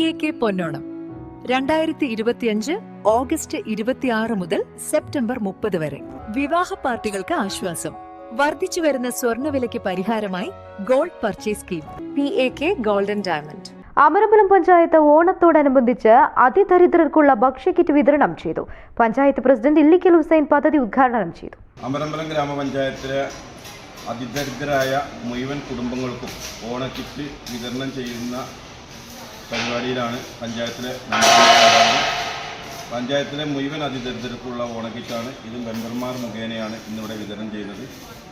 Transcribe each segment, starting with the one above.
A K പൊന്നോണം. രണ്ടായിരത്തി ഇരുപത്തിയഞ്ച് August ഇരുപത്തിയാറ് മുതൽ സെപ്റ്റംബർ മുപ്പത് വരെ. വിവാഹ പാർട്ടികൾക്ക് ആശ്വാസം. വർദ്ധിച്ചു വരുന്ന സ്വർണവിലയ്ക്ക് പരിഹാരമായി gold purchase scheme. P A K golden diamond. Amarambalam panchayat ഓണത്തോടനുബന്ധിച്ച് അതിദരിദ്രർക്കുള്ള ഭക്ഷ്യക്കിറ്റ് വിതരണം ചെയ്തു. പഞ്ചായത്ത് പ്രസിഡന്റ് ഇല്ലിക്കൽ ഹുസൈൻ പദ്ധതി ഉദ്ഘാടനം ചെയ്തു. അമരമ്പലം ഗ്രാമപഞ്ചായത്തിലെ അതിദരിദ്രരായ മുഴുവൻ കുടുംബങ്ങൾക്കും ഓണക്കിറ്റ് വിതരണം ചെയ്യുന്ന പരിപാടിയിലാണ് പഞ്ചായത്തിലെ പഞ്ചായത്തിലെ മുഴുവൻ അതിദരിദ്രർക്കുള്ള ഓണക്കിറ്റാണ്. ഇത് മെമ്പർമാർ മുഖേനയാണ് ഇന്നിവിടെ വിതരണം ചെയ്തത്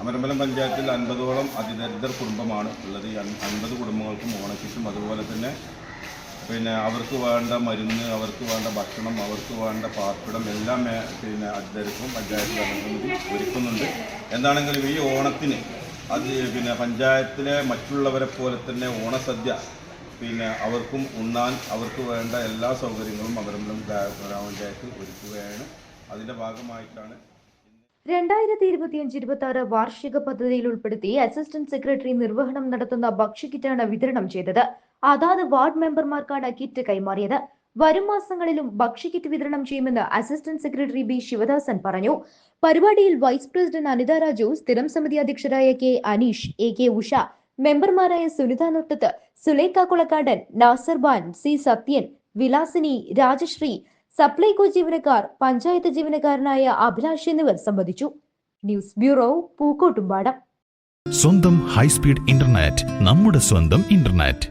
അമരമ്പലം പഞ്ചായത്തിൽ അൻപതോളം അതിദരിദ്ര കുടുംബമാണ് ഉള്ളത്. ഈ അൻ- അൻപത് കുടുംബങ്ങൾക്കും ഓണക്കിറ്റും അതുപോലെ തന്നെ പിന്നെ അവർക്ക് വേണ്ട മരുന്ന് അവർക്ക് വേണ്ട ഭക്ഷണം അവർക്ക് വേണ്ട പാർപ്പിടം എല്ലാം പിന്നെ അദ്ദേഹവും പഞ്ചായത്ത് ഭരണസമിതി ഒരുക്കുന്നുണ്ട്. എന്താണെങ്കിലും ഈ ഓണത്തിന് അത് പിന്നെ പഞ്ചായത്തിലെ മറ്റുള്ളവരെ പോലെ തന്നെ ഓണസദ്യ പിന്നെ അവർക്കും ഉണ്ണാൻ അവർക്ക് വേണ്ട എല്ലാ സൗകര്യങ്ങളും മകരമ്പലം ഗ്രാമപഞ്ചായത്ത് ഒരുക്കുകയാണ്. അതിന്റെ ഭാഗമായിട്ടാണ് രണ്ടായിരത്തി ഇരുപത്തിയഞ്ച് ഇരുപത്തി ആറ് വാർഷിക പദ്ധതിയിൽ ഉൾപ്പെടുത്തി അസിസ്റ്റന്റ് സെക്രട്ടറി നിർവഹണം നടത്തുന്ന ഭക്ഷ്യക്കിറ്റാണ് വിതരണം ചെയ്തത്. അതാത് വാർഡ് മെമ്പർമാർക്കാണ് കിറ്റ് കൈമാറിയത്. വരും മാസങ്ങളിലും ഭക്ഷ്യക്കിറ്റ് വിതരണം ചെയ്യുമെന്ന് അസിസ്റ്റന്റ് സെക്രട്ടറി ബി ശിവദാസൻ പറഞ്ഞു. പരിപാടിയിൽ വൈസ് പ്രസിഡന്റ് അനിത രാജു സ്ഥിരം സമിതി അധ്യക്ഷരായ K Aneesh A K Usha മെമ്പർമാരായ സുനിത നൊട്ടത്ത് സുലേഖ കുളക്കാടൻ നാസർബാൻ സി സത്യൻ വിലാസിനി രാജശ്രീ സപ്ലൈകോ ജീവനക്കാർ പഞ്ചായത്ത് ജീവനക്കാരനായ അഭിലാഷ് എന്നിവർ സംബന്ധിച്ചു ന്യൂസ് ബ്യൂറോ പൂക്കോട്ടുംപാടം. സ്വന്തം ഹൈസ്പീഡ് ഇന്റർനെറ്റ് നമ്മുടെ സ്വന്തം ഇന്റർനെറ്റ്.